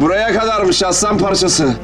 Buraya kadarmış aslan parçası.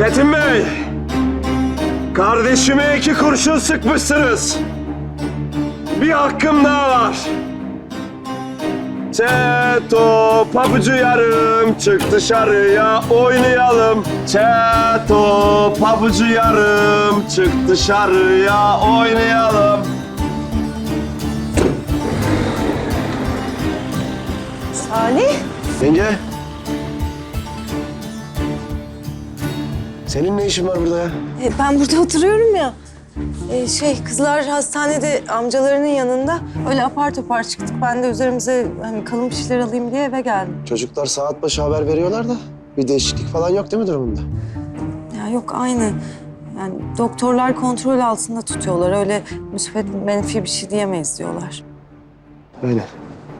Çetin Bey! Kardeşime iki kurşun sıkmışsınız. Bir hakkım daha var. Çeto pabucu yarım çık dışarıya oynayalım. Çeto pabucu yarım çık dışarıya oynayalım. Salih? Yenge. Senin ne işin var burada ya? E, ben burada oturuyorum ya. E, şey kızlar hastanede amcalarının yanında. Öyle apar topar çıktık. Ben de üzerimize hani kalın bir şeyler alayım diye eve geldim. Çocuklar saat başı haber veriyorlar da bir değişiklik falan yok değil mi durumunda? Ya yok aynı. Yani doktorlar kontrol altında tutuyorlar. Öyle müspet menfi bir şey diyemeyiz diyorlar. Öyle.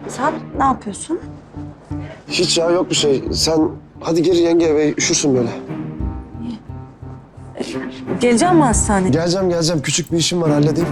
Sen ne yapıyorsun? Hiç ya yok bir şey. Sen hadi gir yenge eve üşürsün böyle. Geleceğim mi hastaneye? Geleceğim geleceğim. Küçük bir işim var halledeyim.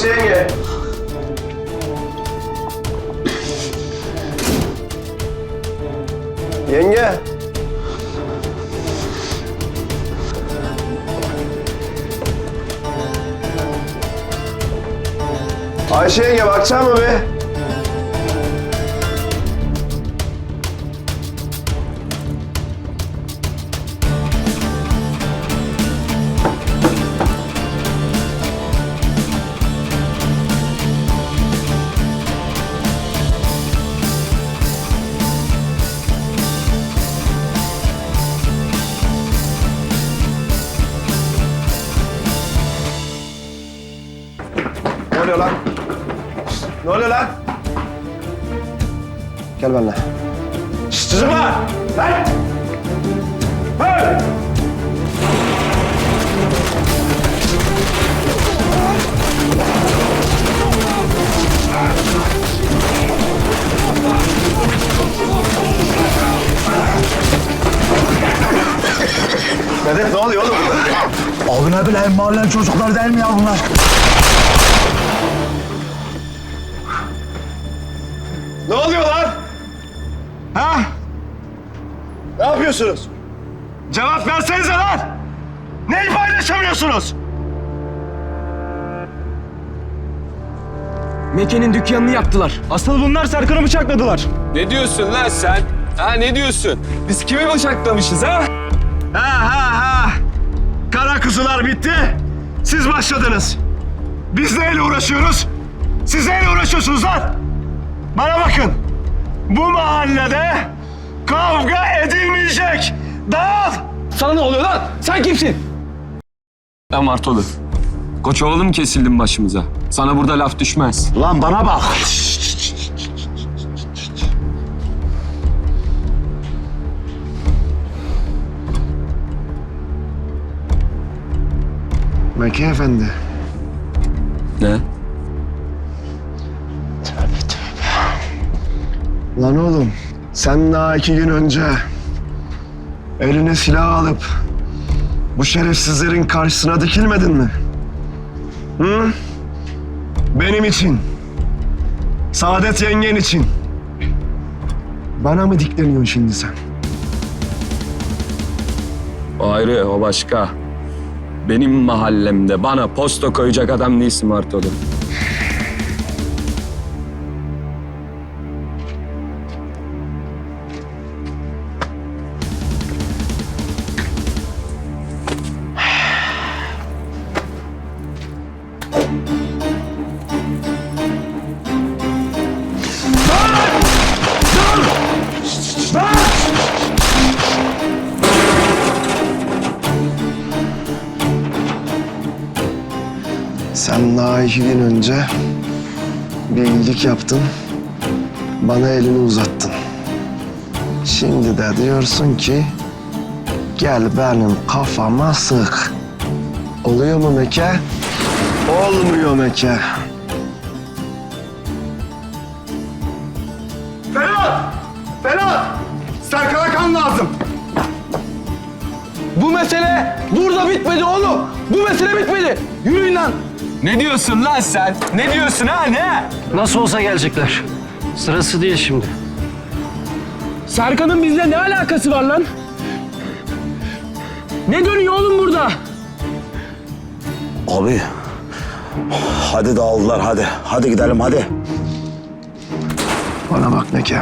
Ayşe yenge. Ayşe yenge mı be? Oluyor lan? Ne oluyor lan? Gel benimle. Şşt çocuklar! Lan! Hey! Medet ne oluyor oğlum burada? Abi ne bileyim mahallenin çocukları değil mi ya bunlar? Ne oluyor lan? Ha? Ne yapıyorsunuz? Cevap versenize lan! Neyi paylaşamıyorsunuz? Meke'nin dükkanını yaktılar. Asıl bunlar Serkan'ı bıçakladılar. Ne diyorsun lan sen? Ha ne diyorsun? Biz kimi bıçaklamışız ha? Ha ha ha! Kara kuzular bitti. Siz başladınız. Biz neyle uğraşıyoruz? Siz neyle uğraşıyorsunuz lan? Bana bakın. Bu mahallede kavga edilmeyecek. Dağıl! Sana ne oluyor lan? Sen kimsin? Ben Martolu. Koçovalı mı kesildin başımıza? Sana burada laf düşmez. Lan bana bak. Mekke Efendi. Ne? Lan oğlum sen daha iki gün önce Eline silah alıp bu şerefsizlerin karşısına dikilmedin mi? Hı? Benim için. Saadet yengen için. Bana mı dikleniyorsun şimdi sen? O ayrı, o başka. Benim mahallemde bana posta koyacak adam değilsin Martolu. Sen daha iki gün önce bir iyilik yaptın. Bana elini uzattın. Şimdi de diyorsun ki gel benim kafama sık. Oluyor mu Meke? Olmuyor Meke. Ferhat! Ferhat! Serkan'a kan lazım. Bu mesele burada bitmedi oğlum. Bu mesele bitmedi. Yürüyün lan. Ne diyorsun lan sen? Ne diyorsun ha ne? Nasıl olsa gelecekler. Sırası değil şimdi. Serkan'ın bizle ne alakası var lan? Ne dönüyor oğlum burada? Abi. Hadi dağıldılar hadi. Hadi gidelim hadi. Bana bak Meke.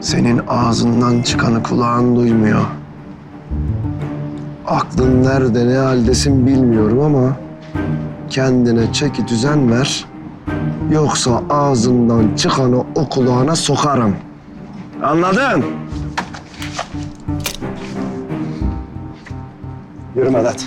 Senin ağzından çıkanı kulağın duymuyor. Aklın nerede ne haldesin bilmiyorum ama kendine çeki düzen ver. Yoksa ağzından çıkanı o kulağına sokarım. Anladın? Yürü Medet.